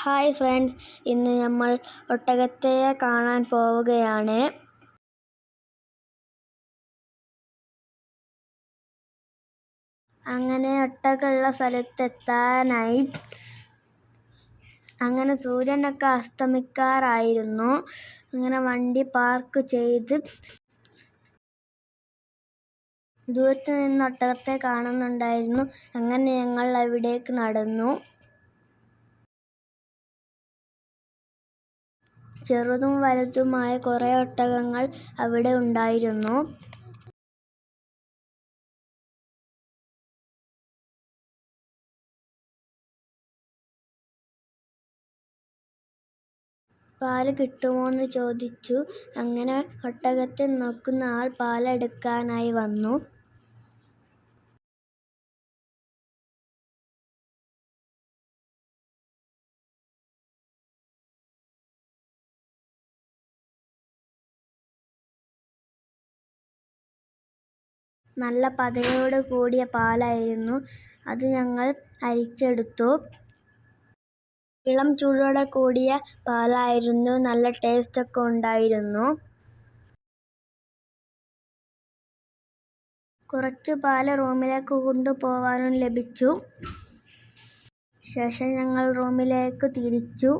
Hi friends ഇന്ന് നമ്മൾ ഒട്ടകത്തെ കാണാൻ പോവുകയാണ്. അങ്ങനെ ഒട്ടകമുള്ള സ്ഥലത്തെത്താനായി അങ്ങനെ സൂര്യനൊക്കെ അസ്തമിക്കാറായിരുന്നു. അങ്ങനെ വണ്ടി പാർക്ക് ചെയ്ത് ദൂരത്ത് നിന്ന് ഒട്ടകത്തെ കാണുന്നുണ്ടായിരുന്നു. അങ്ങനെ ഞങ്ങൾ അവിടേക്ക് നടന്നു. ചെറുതും വലുതുമായ കുറേ ഒട്ടകങ്ങൾ അവിടെ ഉണ്ടായിരുന്നു. പാൽ കിട്ടുമോയെന്ന് ചോദിച്ചു. അങ്ങനെ ഒട്ടകത്തെ നോക്കുന്ന ആൾ പാലെടുക്കാനായി വന്നു. നല്ല പതയോട് കൂടിയ പാലായിരുന്നു. അത് ഞങ്ങൾ അരിച്ചെടുത്തു. ഇളം ചൂടോടെ കൂടിയ പാലായിരുന്നു. നല്ല ടേസ്റ്റൊക്കെ ഉണ്ടായിരുന്നു. കുറച്ച് പാൽ റൂമിലേക്ക് കൊണ്ടുപോവാനും ലഭിച്ചു. ശേഷം ഞങ്ങൾ റൂമിലേക്ക് തിരിച്ചു.